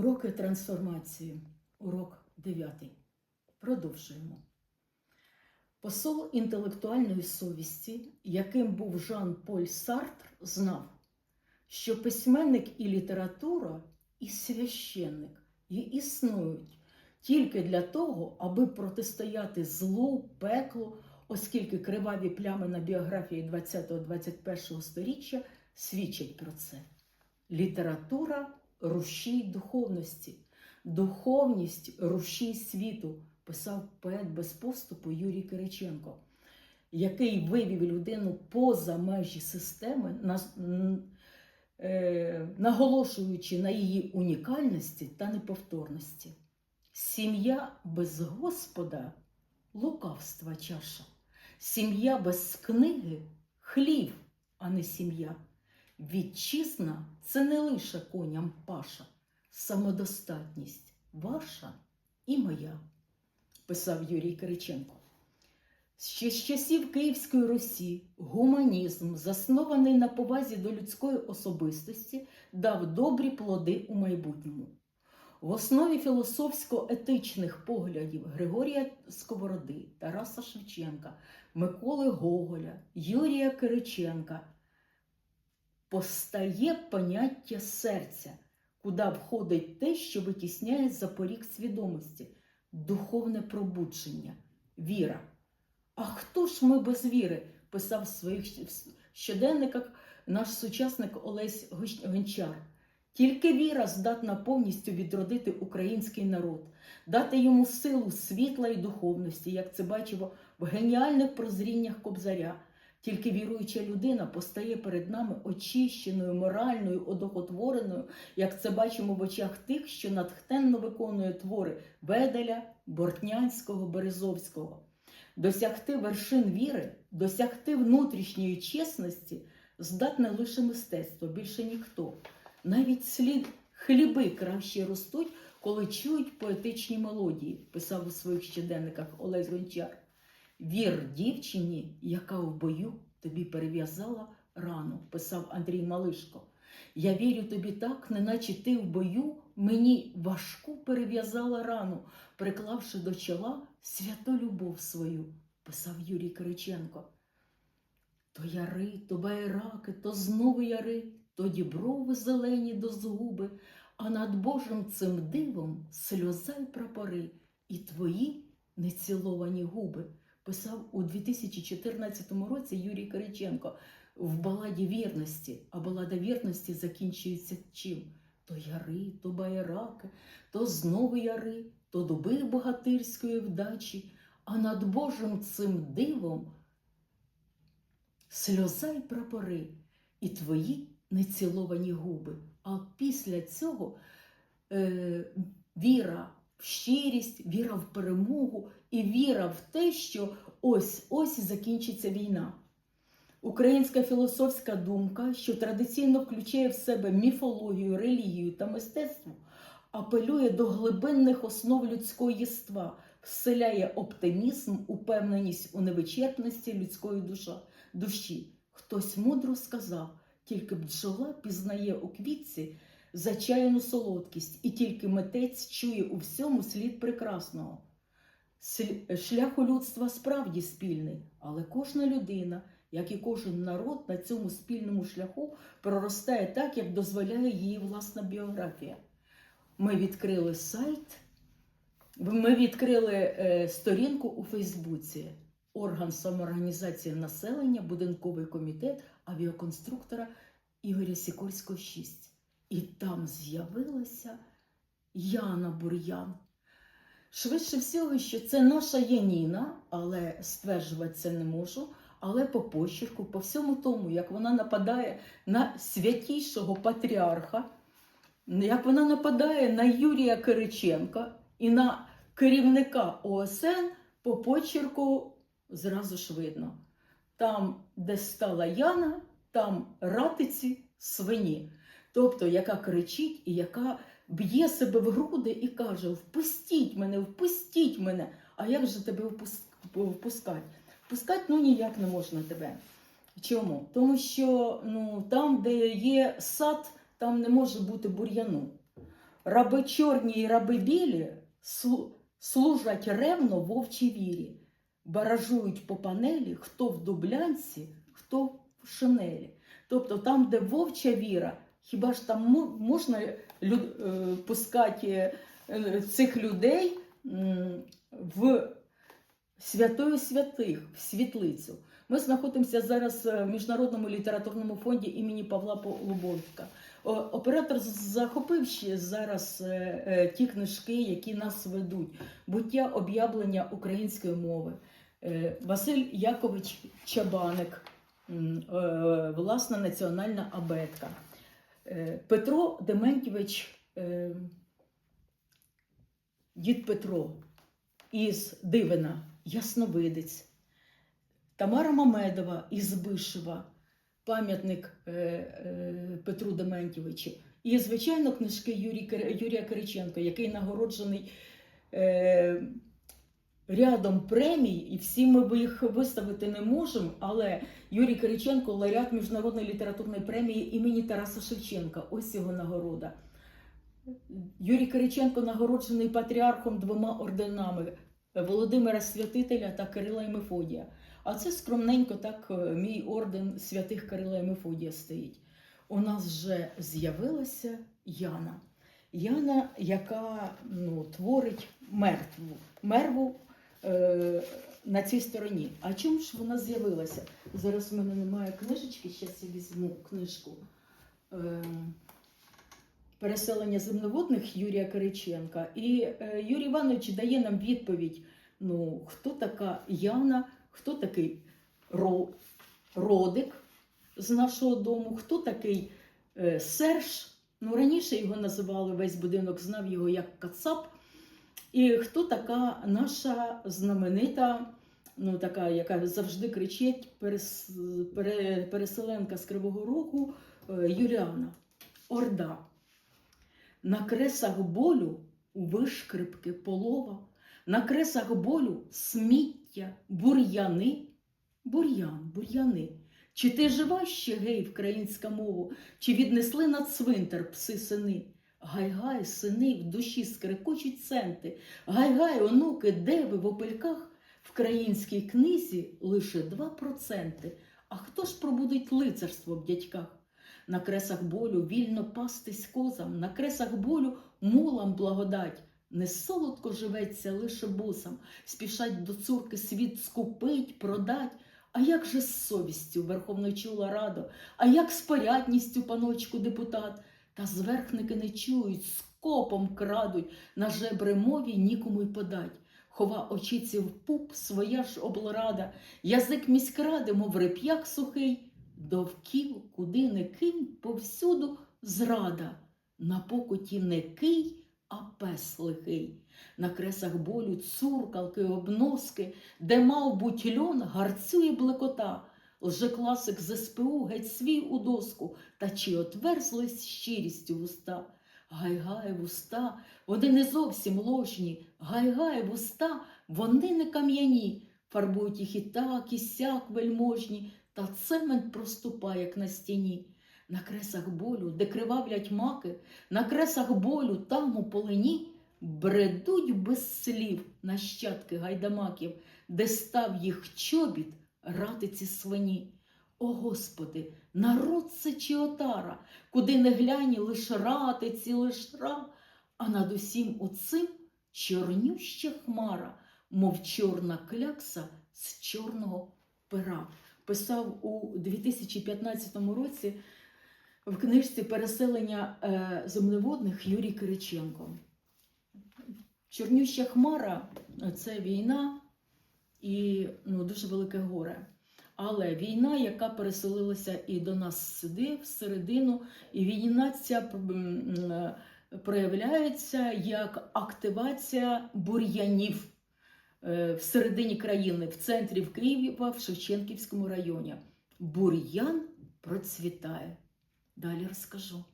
Уроки трансформації. Урок 9. Продовжуємо. Посол інтелектуальної совісті, яким був Жан-Поль Сартр, знав, що письменник і література, і священник і існують тільки для того, аби протистояти злу, пеклу, оскільки криваві плями на біографії 20-21 сторіччя свідчать про це. Література рушій духовності, духовність рушій світу, писав поет без поступу Юрій Кириченко, який вивів людину поза межі системи, е, наголошуючи на її унікальності та неповторності. Сім'я без Господа лукавства чаша, сім'я без книги хлів, а не сім'я. Вітчизна це не лише коням паша, самодостатність ваша і моя, писав Юрій Кириченко. Ще з часів Київської Русі гуманізм, заснований на повазі до людської особистості, дав добрі плоди у майбутньому. В основі філософсько-етичних поглядів Григорія Сковороди, Тараса Шевченка, Миколи Гоголя, Юрія Кириченка постає поняття серця, куди входить те, що витісняє запорік свідомості, духовне пробудження, віра. А хто ж ми без віри? писав в своїх щоденниках наш сучасник Олесь Гончар. Тільки віра здатна повністю відродити український народ, дати йому силу світла і духовності, як це бачимо в геніальних прозріннях Кобзаря. Тільки віруюча людина постає перед нами очищеною, моральною, одохотвореною, як це бачимо в очах тих, що натхненно виконує твори Беделя, Бортнянського, Березовського. Досягти вершин віри, досягти внутрішньої чесності здатне лише мистецтво, більше ніхто. Навіть слід хліби краще ростуть, коли чують поетичні мелодії, писав у своїх щоденниках Олесь Гончар. Вір дівчині, яка в бою тобі перев'язала рану, писав Андрій Малишко. Я вірю тобі так, неначе ти в бою мені важку перев'язала рану, приклавши до чола святу любов свою, писав Юрій Кириченко. То яри, то байраки, то знову яри, то діброви зелені до згуби, а над Божим цим дивом сльоза й прапори, і твої неціловані губи, писав у 2014 році Юрій Кириченко в баладі вірності, а балада вірності закінчується чим? То яри, то байраки, то знову яри, то дуби богатирської вдачі, а над Божим цим дивом сльоза й прапори, і твої неціловані губи. А після цього е, віра в щирість, віра в перемогу і віра в те, що ось ось закінчиться війна. Українська філософська думка, що традиційно включає в себе міфологію, релігію та мистецтво, апелює до глибинних основ людського єства, вселяє оптимізм, упевненість у невичерпності людської душа, душі. Хтось мудро сказав, тільки бджола пізнає у квітці зачаяну солодкість, і тільки митець чує у всьому слід прекрасного. Шлях у людства справді спільний, але кожна людина, як і кожен народ на цьому спільному шляху проростає так, як дозволяє її власна біографія. Ми відкрили сайт, ми відкрили е, сторінку у Фейсбуці, орган самоорганізації населення, будинковий комітет авіаконструктора Ігоря Сікорського 6. І там з'явилася Яна Бур'ян. Швидше всього, що це наша Яніна, але стверджувати це не можу. Але по почерку, по всьому тому, як вона нападає на святішого патріарха, як вона нападає на Юрія Кириченка і на керівника ОСН, по почерку зразу ж видно. Там, де стала Яна, там ратиці свині. Тобто, яка кричить і яка б'є себе в груди і каже: Впустіть мене, впустіть мене. А як же тебе впус- впускати? Впускати ну ніяк не можна тебе. Чому? Тому що ну, там, де є сад, там не може бути бур'яну. раби чорні і раби білі служать ревно вовчій вірі, баражують по панелі, хто в дублянці, хто в шинелі. Тобто там, де вовча віра, хіба ж там можна лю- е, пускати е, цих людей в святою святих, в світлицю? Ми знаходимося зараз в Міжнародному літературному фонді імені Павла Полубовська. О, Оператор захопив ще зараз е, е, ті книжки, які нас ведуть. Буття об'явлення української мови. Е, Василь Якович Чабаник, е, власна національна абетка. Е, Петро Дементьович, е, дід Петро із Дивина, Ясновидець. Тамара Мамедова із Бишева, пам'ятник е, Петру Дементьовичу. І, звичайно, книжки Юрія Кириченка, який нагороджений рядом премій, і всі ми їх виставити не можемо, але Юрій Кириченко лауреат Міжнародної літературної премії імені Тараса Шевченка. Ось його нагорода. Юрій Кириченко нагороджений патріархом двома орденами Володимира Святителя та Кирила і Мефодія. А це скромненько так е, мій орден святих Кирила і Мефодія стоїть. У нас вже з'явилася Яна. Яна, яка ну, творить мертву, мерву на цій стороні. А чому ж вона з'явилася? Зараз в мене немає книжечки, зараз я візьму книжку. Е, Переселення земноводних Юрія Кириченка. І е, Юрій Іванович дає нам відповідь: ну, хто така Яна, хто такий Ро, Родик з нашого дому, хто такий е, Серж. Ну, раніше його називали весь будинок, знав його як Кацап. І хто така наша знаменита, ну така, яка завжди кричить, перес, пере, переселенка з Кривого Рогу е, Юліана Орда. На кресах болю вишкрипки полова, на кресах болю сміття, бур'яни, бур'ян, бур'яни. Чи ти жива ще гей, вкраїнська мова, чи віднесли на цвинтар пси сини? Гай-гай, сини, в душі скрекочуть центи. Гай-гай, онуки, де ви в опельках? В країнській книзі лише 2%. А хто ж пробудить лицарство в дядьках? На кресах болю вільно пастись козам, на кресах болю мулам благодать. Не солодко живеться лише босам, спішать до цурки світ скупить, продать. А як же з совістю верховно чула радо, а як з порядністю, паночку депутат? Та зверхники не чують, скопом крадуть, на жебри мові нікому й подать. Хова очіці в пуп, своя ж облрада, язик міськради, мов реп'як сухий, довкіл, куди не кинь, повсюду зрада, на покуті не кий, а пес лихий. На кресах болю цуркалки, обноски, де мав буть льон, гарцює блекота. Лжекласик з СПУ геть свій у доску, та чи отверзлись щирістю вуста. Гай-гай вуста, вони не зовсім ложні, гай-гай вуста, вони не кам'яні, фарбують їх і так, і сяк вельможні, та цемент проступає, як на стіні. На кресах болю, де кривавлять маки, на кресах болю, там у полині, бредуть без слів нащадки гайдамаків, де став їх чобіт ратиці свині. О Господи, народ це чи отара, куди не глянь, лиш ратиці, лиш ра, а над усім оцим чорнюща хмара, мов чорна клякса з чорного пера. Писав у 2015 році в книжці Переселення е, землеводних Юрій Кириченко. Чорнюща хмара це війна і ну, дуже велике горе. Але війна, яка переселилася і до нас сюди, всередину, і війна ця проявляється як активація бур'янів е, всередині країни, в центрі в Києві, в Шевченківському районі. Бур'ян процвітає. Далі розкажу.